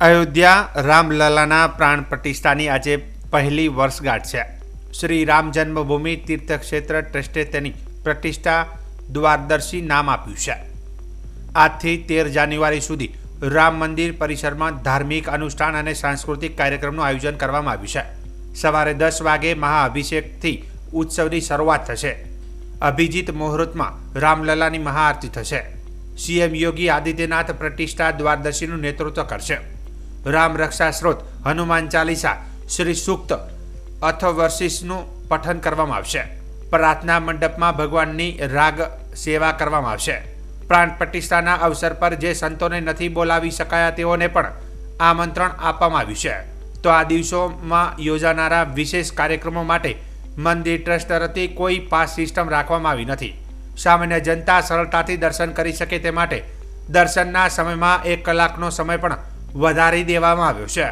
અયોધ્યા રામલલાના પ્રાણ પ્રતિષ્ઠાની આજે પહેલી વર્ષગાંઠ છે. શ્રી રામ જન્મભૂમિ તીર્થક્ષેત્ર ટ્રસ્ટે તેની પ્રતિષ્ઠા દ્વારદર્શી નામ આપ્યું છે. આજથી તેર જાન્યુઆરી સુધી રામ મંદિર પરિસરમાં ધાર્મિક અનુષ્ઠાન અને સાંસ્કૃતિક કાર્યક્રમનું આયોજન કરવામાં આવ્યું છે. સવારે દસ વાગે મહાઅભિષેકથી ઉત્સવની શરૂઆત થશે. અભિજીત મુહૂર્તમાં રામલલાની મહાઆરતી થશે. સીએમ યોગી આદિત્યનાથ પ્રતિષ્ઠા દ્વારદર્શીનું નેતૃત્વ કરશે. રામ રક્ષા સ્ત્રોત હનુમાન ચાલીસા શ્રી સૂક્ત અથવર્ષિસનું પઠન કરવામાં આવશે. પ્રાર્થના મંડપમાં ભગવાનની રાગ સેવા કરવામાં આવશે. પ્રાણ પ્રતિષ્ઠાના અવસર પર જે સંતોને નથી બોલાવી શકાયા તેઓને પણ આમંત્રણ આપવામાં આવ્યું છે. તો આ દિવસોમાં યોજાનારા વિશેષ કાર્યક્રમો માટે મંદિર ટ્રસ્ટ તરફથી કોઈ પાસ સિસ્ટમ રાખવામાં આવી નથી. સામાન્ય જનતા સરળતાથી દર્શન કરી શકે તે માટે દર્શનના સમયમાં એક કલાકનો સમય પણ વધારી દેવામાં આવ્યો છે.